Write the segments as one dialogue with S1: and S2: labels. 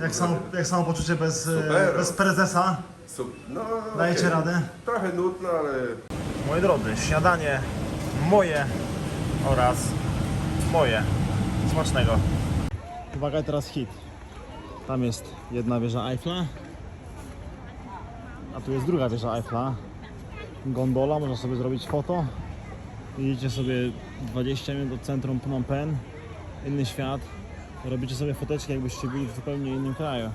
S1: Jak, samo, jak samopoczucie bez, e,
S2: Super.
S1: bez prezesa?
S2: Sup- No,
S1: Dajecie
S2: okej.
S1: radę?
S2: Trochę nudno, ale
S1: Moi drodzy, śniadanie moje oraz moje. Smacznego. Uwaga, teraz hit. Tam jest jedna wieża Eiffla, a tu jest druga wieża Eiffla. Gondola, można sobie zrobić foto. Idziecie sobie 20 minut do centrum Phnom Penh, inny świat. Robicie sobie foteczki, jakbyście byli w zupełnie innym kraju.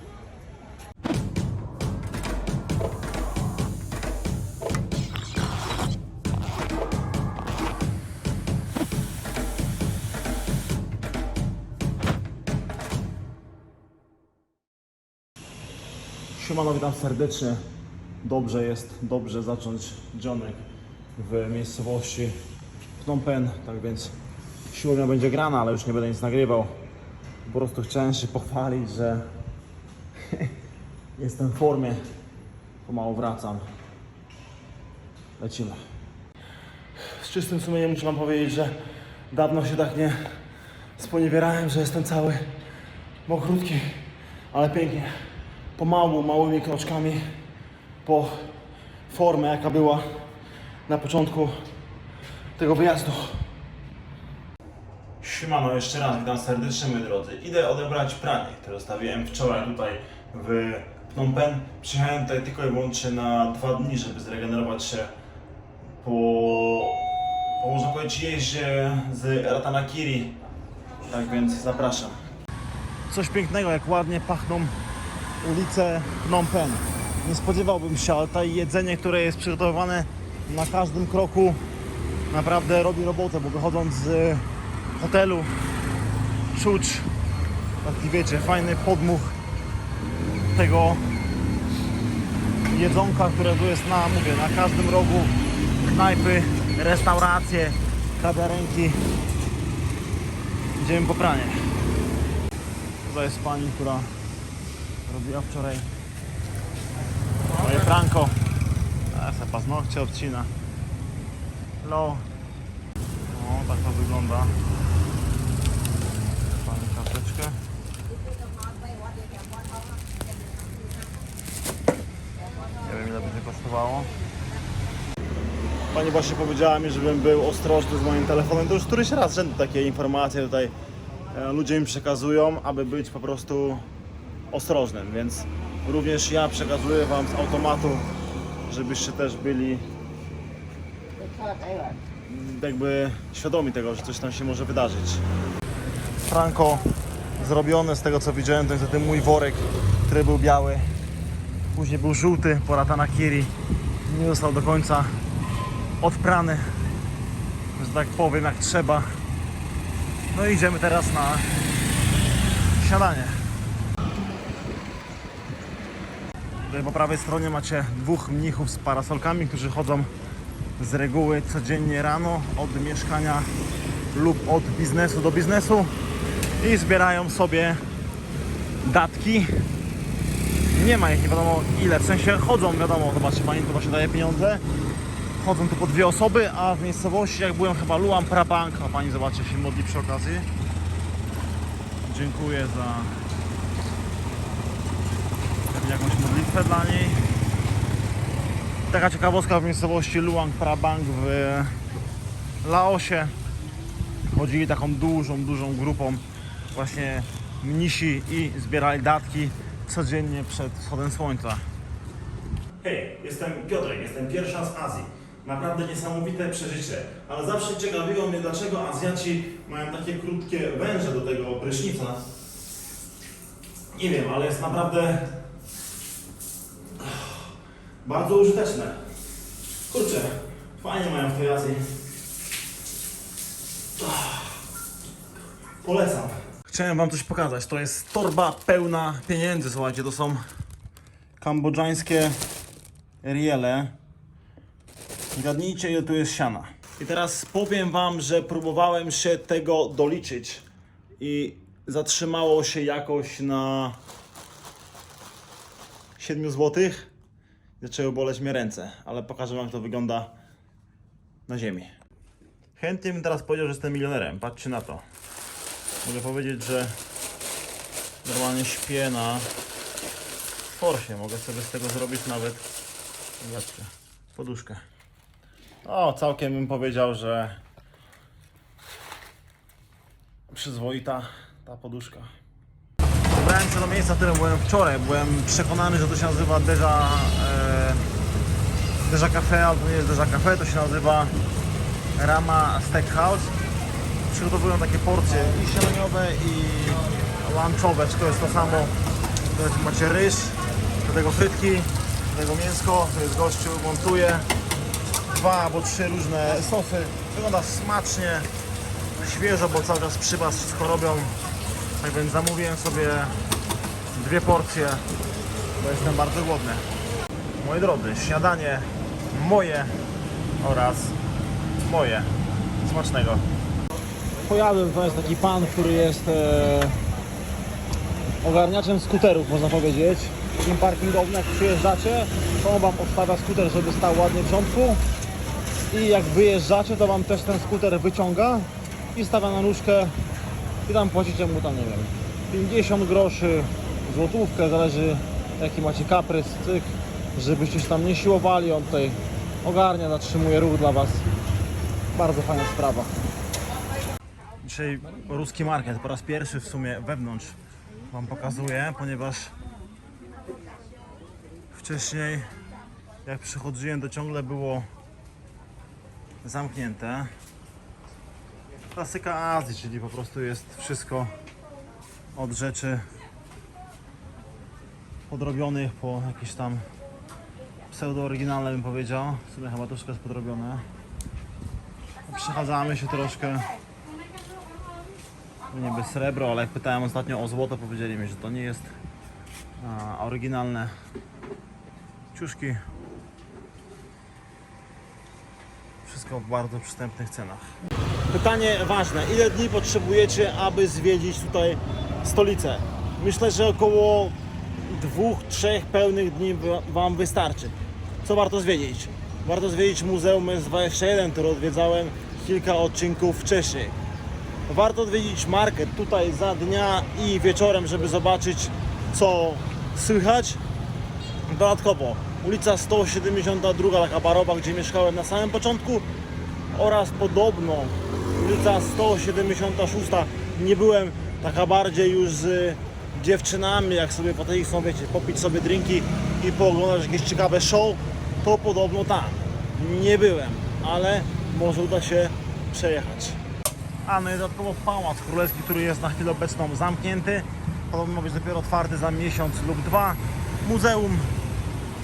S1: Siemano, witam serdecznie. Dobrze jest, dobrze zacząć dzionek w miejscowości Phnom Penh, tak więc siłownia będzie grana, ale już nie będę nic nagrywał. Po prostu chciałem się pochwalić, że jestem w formie. Pomału wracam. Lecimy. Z czystym sumieniem muszę Wam powiedzieć, że dawno się tak nie sponiewierałem, że jestem cały mokrutki, ale pięknie. Pomału, małymi kroczkami po formę, jaka była na początku tego wyjazdu. Siemano, jeszcze raz witam serdecznie moi drodzy. Idę odebrać pranie, które zostawiłem wczoraj tutaj w Phnom Penh. Przyjechałem tutaj tylko i wyłącznie na dwa dni, żeby zregenerować się po, po można powiedzieć jeździe z Ratanakiri. Tak więc zapraszam. Coś pięknego, jak ładnie pachną ulice Phnom Penh. Nie spodziewałbym się, ale tutaj jedzenie, które jest przygotowywane na każdym kroku naprawdę robi robotę, bo wychodząc z hotelu czuć taki wiecie, fajny podmuch tego jedzonka, które tu jest na, mówię, na każdym rogu knajpy, restauracje, kawiarenki. Idziemy po pranie. Tutaj jest pani, która robiła wczoraj moje Franco. A se paznokcie odcina. Hello. O, tak to wygląda. Pani karteczkę. Nie wiem ile Pani właśnie powiedziała mi, żebym był ostrożny z moim telefonem. To już któryś raz rzędu takie informacje tutaj e, ludzie mi przekazują, aby być po prostu ostrożnym, więc również ja przekazuję Wam z automatu, żebyście też byli jakby świadomi tego, że coś tam się może wydarzyć. Franco zrobione z tego co widziałem, to ten mój worek, który był biały. Później był żółty po Ratanakiri. Nie został do końca odprany, że tak powiem, jak trzeba. No i idziemy teraz na śniadanie. Tutaj po prawej stronie macie dwóch mnichów z parasolkami, którzy chodzą z reguły codziennie rano od mieszkania lub od biznesu do biznesu i zbierają sobie datki. Nie ma ich nie wiadomo ile, w sensie chodzą, wiadomo, zobaczcie, pani tu właśnie daje pieniądze. Chodzą tu po dwie osoby, a w miejscowości, jak byłem chyba Luam Prabang, a pani zobaczcie, się modli przy okazji. Dziękuję za jakąś modlitwę dla niej. Taka ciekawostka w miejscowości Luang Prabang w Laosie. Chodzili taką dużą, dużą grupą właśnie mnisi i zbierali datki codziennie przed wschodem słońca. Hej, jestem Piotrek, jestem pierwsza z Azji. Naprawdę niesamowite przeżycie, ale zawsze ciekawiło mnie, dlaczego Azjaci mają takie krótkie węże do tego prysznica. Nie wiem, ale jest naprawdę bardzo użyteczne. Kurczę, fajnie mają w tej Azji. Polecam. Chciałem wam coś pokazać. To jest torba pełna pieniędzy, słuchajcie, to są kambodżańskie riele. Zgadnijcie ile tu jest siana. I teraz powiem wam, że próbowałem się tego doliczyć i zatrzymało się jakoś na 7 zł. Zaczęły boleć mnie ręce, ale pokażę wam jak to wygląda na ziemi. Chętnie bym teraz powiedział, że jestem milionerem. Patrzcie na to. Mogę powiedzieć, że Normalnie śpię na forsie. Mogę sobie z tego zrobić nawet zobaczcie, poduszkę. O, całkiem bym powiedział, że przyzwoita ta poduszka. Wybrałem się do miejsca, w byłem wczoraj. Byłem przekonany, że to się nazywa Deja, e, Deja Cafe, ale to nie jest Deja Cafe, to się nazywa Rama Steakhouse. Przygotowują takie porcje i śniadaniowe i lunchowe, czy to jest to samo. To jest, macie ryż, do tego frytki, do tego mięsko, to jest gościu, montuje dwa albo trzy różne sosy. Wygląda smacznie, świeżo, bo cały czas przy Was wszystko robią. Tak więc zamówiłem sobie dwie porcje, bo jestem bardzo głodny. Moi drodzy, śniadanie moje oraz moje. Smacznego. Pojadłem, to jest taki pan, który jest e, ogarniaczem skuterów, można powiedzieć. Takim parkingowym, jak przyjeżdżacie, to on Wam odstawia skuter, żeby stał ładnie w rządku. I jak wyjeżdżacie, to Wam też ten skuter wyciąga i stawia na nóżkę i tam płacicie mu tam, nie wiem, 50 groszy, złotówkę, zależy jaki macie kaprys, cyk, żebyście się tam nie siłowali, on tutaj ogarnia, zatrzymuje ruch dla Was. Bardzo fajna sprawa. Dzisiaj ruski market po raz pierwszy w sumie wewnątrz Wam pokazuję, ponieważ wcześniej jak przychodziłem to ciągle było zamknięte. Klasyka Azji, czyli po prostu jest wszystko od rzeczy podrobionych po jakieś tam pseudo-oryginalne bym powiedział. W sumie chyba wszystko jest podrobione. Przechadzamy się troszkę. Niby srebro, ale jak pytałem ostatnio o złoto, powiedzieli mi, że to nie jest a, oryginalne ciuszki. Wszystko w bardzo przystępnych cenach. Pytanie ważne. Ile dni potrzebujecie, aby zwiedzić tutaj stolicę? Myślę, że około dwóch, trzech pełnych dni wa- Wam wystarczy. Co warto zwiedzić? Warto zwiedzić Muzeum S21, które odwiedzałem kilka odcinków wcześniej. Warto odwiedzić market tutaj za dnia i wieczorem, żeby zobaczyć co słychać. Dodatkowo ulica 172, taka barowa, gdzie mieszkałem na samym początku oraz podobno ulica 176. Nie byłem taka bardziej już z dziewczynami, jak sobie po tej są, wiecie, popić sobie drinki i pooglądać jakieś ciekawe show, to podobno tam. Nie byłem, ale może uda się przejechać. A no i dodatkowo Pałac Królewski, który jest na chwilę obecną zamknięty. Podobno ma być dopiero otwarty za miesiąc lub dwa. Muzeum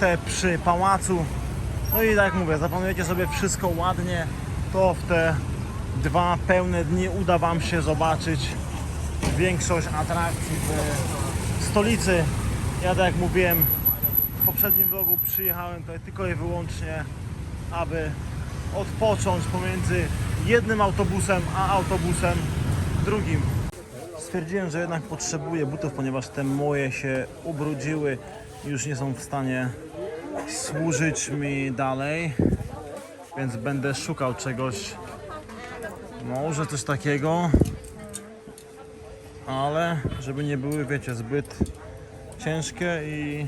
S1: te przy pałacu. No i tak jak mówię, zaplanujecie sobie wszystko ładnie, to w te dwa pełne dni uda Wam się zobaczyć większość atrakcji w stolicy. Ja tak jak mówiłem w poprzednim vlogu przyjechałem tutaj tylko i wyłącznie, aby odpocząć pomiędzy jednym autobusem a autobusem drugim. Stwierdziłem, że jednak potrzebuję butów, ponieważ te moje się ubrudziły. Już nie są w stanie służyć mi dalej, więc będę szukał czegoś, może coś takiego, ale żeby nie były, wiecie, zbyt ciężkie i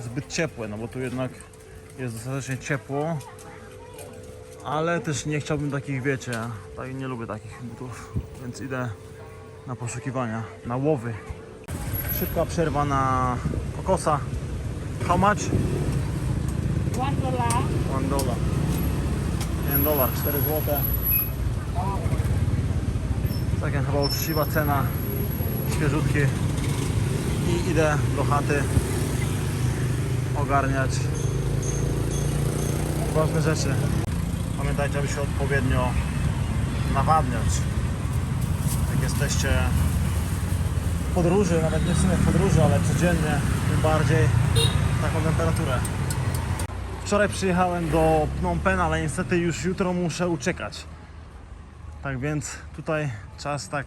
S1: zbyt ciepłe, no bo tu jednak jest dostatecznie ciepło, ale też nie chciałbym takich, wiecie, tak, nie lubię takich butów, więc idę na poszukiwania, na łowy. Szybka przerwa na kokosa. How much?
S2: One dollar.
S1: One dollar. Jeden dolar, 4 złote. Taka chyba uczciwa cena. Świeżutki. I idę do chaty ogarniać ważne rzeczy. Pamiętajcie, aby się odpowiednio nawadniać. Jak jesteście w podróży, nawet nie w sumie w podróży, ale codziennie, tym bardziej taką temperaturę. Wczoraj przyjechałem do Phnom Penh, ale niestety już jutro muszę uciekać. Tak więc tutaj czas tak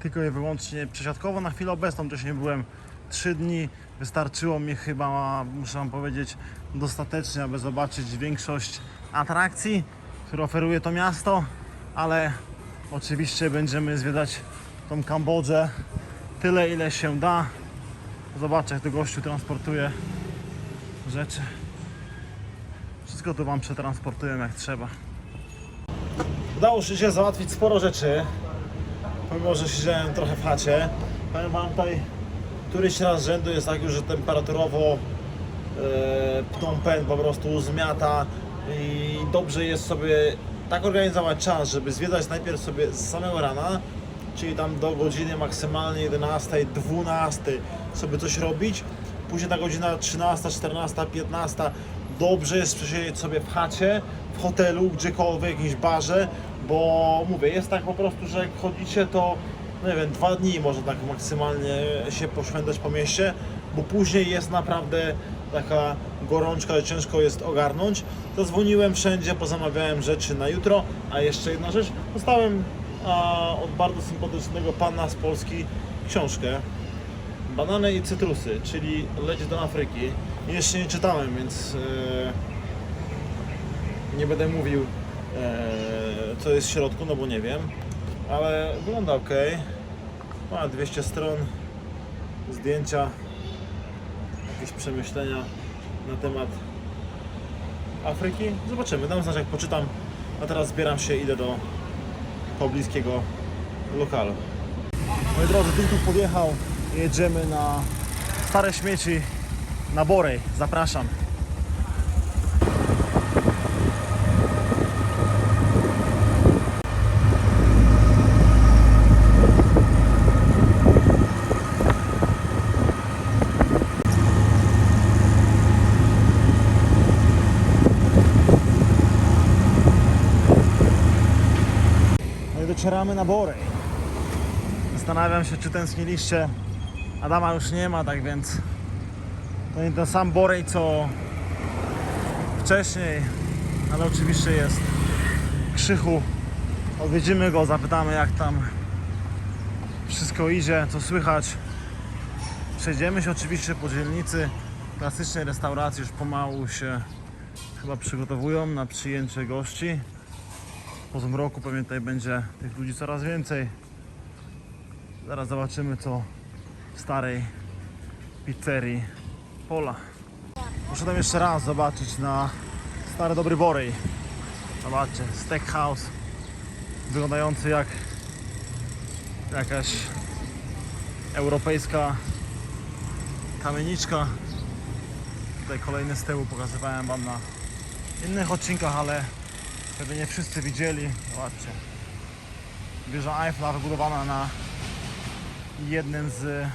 S1: tylko i wyłącznie przesiadkowo. Na chwilę obecną wcześniej byłem 3 dni. Wystarczyło mi chyba, muszę Wam powiedzieć, dostatecznie, aby zobaczyć większość atrakcji, które oferuje to miasto, ale oczywiście będziemy zwiedzać tą Kambodżę tyle ile się da. Zobaczę jak to gościu transportuje rzeczy. Wszystko tu wam przetransportuję jak trzeba. Udało się załatwić sporo rzeczy. Pomimo, że siedziałem trochę w chacie. Powiem wam tutaj, któryś raz z rzędu jest tak już, że temperaturowo e, Phnom Penh po prostu zmiata i dobrze jest sobie tak organizować czas, żeby zwiedzać najpierw sobie z samego rana, czyli tam do godziny maksymalnie 11, 12 sobie coś robić, później ta godzina 13, 14, 15 dobrze jest przesiedzieć sobie w chacie, w hotelu, gdziekolwiek, w jakimś barze, bo mówię, jest tak po prostu, że jak chodzicie to no nie wiem, dwa dni może tak maksymalnie się poszwędzać po mieście, bo później jest naprawdę taka gorączka, ciężko jest ogarnąć. Zadzwoniłem wszędzie, pozamawiałem rzeczy na jutro, a jeszcze jedna rzecz, dostałem a, od bardzo sympatycznego pana z Polski książkę Banany i cytrusy, czyli Leć do Afryki. Jeszcze nie czytałem, więc e, nie będę mówił e, co jest w środku, no bo nie wiem, ale wygląda ok. Ma 200 stron, zdjęcia, jakieś przemyślenia na temat Afryki. Zobaczymy, dam znać jak poczytam, a teraz zbieram się, idę do pobliskiego lokalu. Moi drodzy, tym tu podjechał, jedziemy na stare śmieci na Borej. Zapraszam. I docieramy na Borej. Zastanawiam się, czy tęskniliście. Adama już nie ma, tak więc to nie ten sam Borej, co wcześniej, ale oczywiście jest Krzychu. Odwiedzimy go, zapytamy jak tam wszystko idzie, co słychać. Przejdziemy się oczywiście po dzielnicy klasycznej restauracji, już pomału się chyba przygotowują na przyjęcie gości. Po zmroku pewnie tutaj będzie tych ludzi coraz więcej. Zaraz zobaczymy co w starej pizzerii Pola. Poszedłem jeszcze raz zobaczyć na stary dobry Borej. Zobaczcie, steakhouse wyglądający jak jakaś europejska kamieniczka. Tutaj kolejny z tyłu pokazywałem wam na innych odcinkach, ale Pewnie nie wszyscy widzieli. Zobaczcie. Wieża Eiffla wybudowana na jednym z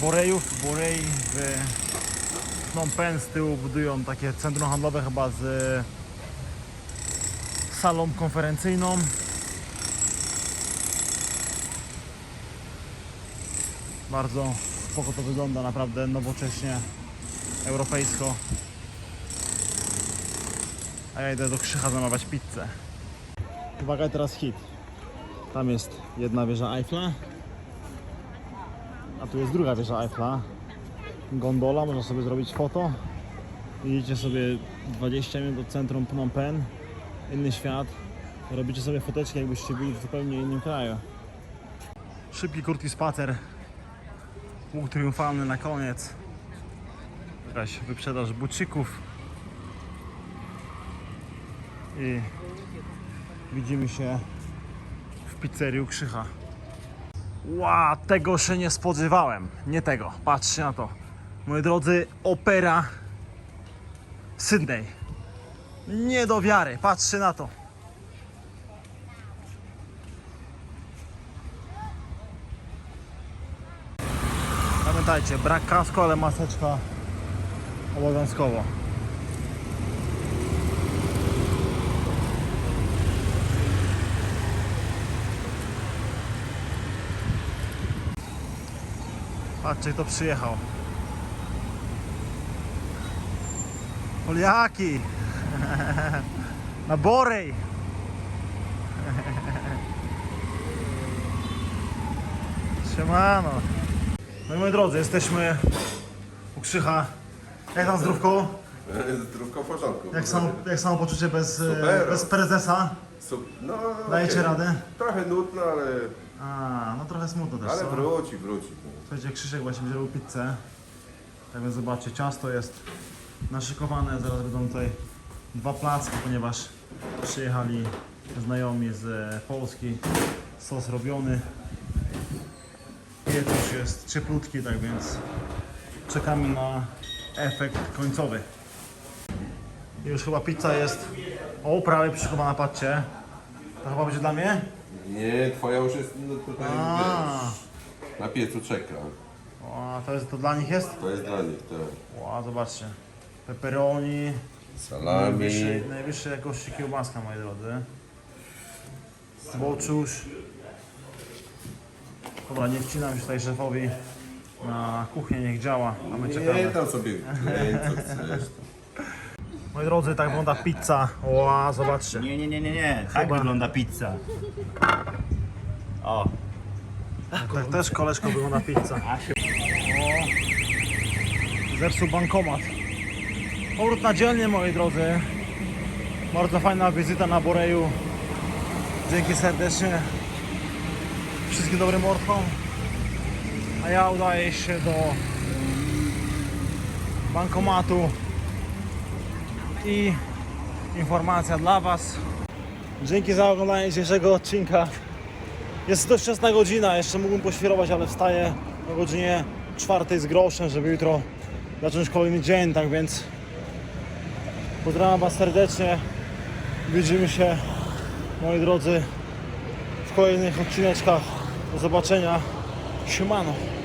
S1: Borejów. Borei w Phnom Penh z tyłu budują takie centrum handlowe chyba z salą konferencyjną. Bardzo spoko to wygląda, naprawdę nowocześnie, europejsko. A ja idę do Krzycha zamawiać pizzę. Uwaga, teraz hit. Tam jest jedna wieża Eiffla. A tu jest druga wieża Eiffla. Gondola, można sobie zrobić foto. Idziecie sobie 20 minut od centrum Phnom Penh. Inny świat. Robicie sobie foteczki, jakbyście byli w zupełnie innym kraju. Szybki, krótki spacer. Łuk triumfalny na koniec. Jakaś wyprzedaż bucików i widzimy się w pizzerii u Krzycha. Ła, tego się nie spodziewałem. Nie tego. Patrzcie na to. Moi drodzy, opera Sydney. Nie do wiary. Patrzcie na to. Pamiętajcie, brak kasku, ale maseczka obowiązkowo. Patrzcie, kto przyjechał. Poliaki! Na Borej! Siemano! No i moi drodzy, jesteśmy u Krzycha. Jak tam zdrówko?
S3: Zdrówko w porządku.
S1: Jak, samo, jak samopoczucie bez, e,
S3: Super.
S1: bez prezesa?
S3: Sup- No,
S1: Dajecie
S3: okej.
S1: radę?
S3: Trochę nudno, ale
S1: A, no trochę smutno też,
S3: Ale
S1: co?
S3: wróci, wróci.
S1: Słuchajcie, Krzysiek właśnie wziął pizzę. Tak więc zobaczcie, ciasto jest naszykowane. Zaraz będą tutaj dwa placki, ponieważ przyjechali znajomi z e, Polski. Sos robiony. Pieprz jest cieplutki, tak więc czekamy na efekt końcowy. Już chyba pizza jest o, prawie przyszykowana, patrzcie. To chyba będzie dla mnie?
S3: Nie, twoja już jest no, tutaj,
S1: A.
S3: wiesz, na piecu czeka.
S1: O, to, jest, to dla nich jest?
S3: To jest dla nich, tak.
S1: O, zobaczcie. Pepperoni.
S3: Salami.
S1: Najwyższej, najwyższej jakości kiełbaska, moi drodzy. Zboczusz. Dobra, nie wcinam się tutaj szefowi na kuchnię, niech działa, a my
S3: Nie,
S1: czekamy.
S3: tam sobie klej, co chcesz.
S1: Moi drodzy, tak wygląda pizza. Ła, zobaczcie.
S4: Nie, nie, nie, nie, nie. Tak
S1: Chyba-
S4: wygląda pizza. O,
S1: Tak też koleżko wygląda pizza. O, zepsuł bankomat. Powrót na dzielnie, moi drodzy. Bardzo fajna wizyta na Boreju. Dzięki serdecznie wszystkim dobrym mordkom. A ja udaję się do bankomatu i informacja dla Was. Dzięki za oglądanie dzisiejszego odcinka. Jest dość wczesna godzina, jeszcze mógłbym poświrować, ale wstaję o godzinie czwartej z groszem, żeby jutro zacząć kolejny dzień, tak więc pozdrawiam Was serdecznie. Widzimy się, moi drodzy, w kolejnych odcineczkach. Do zobaczenia. Siemano.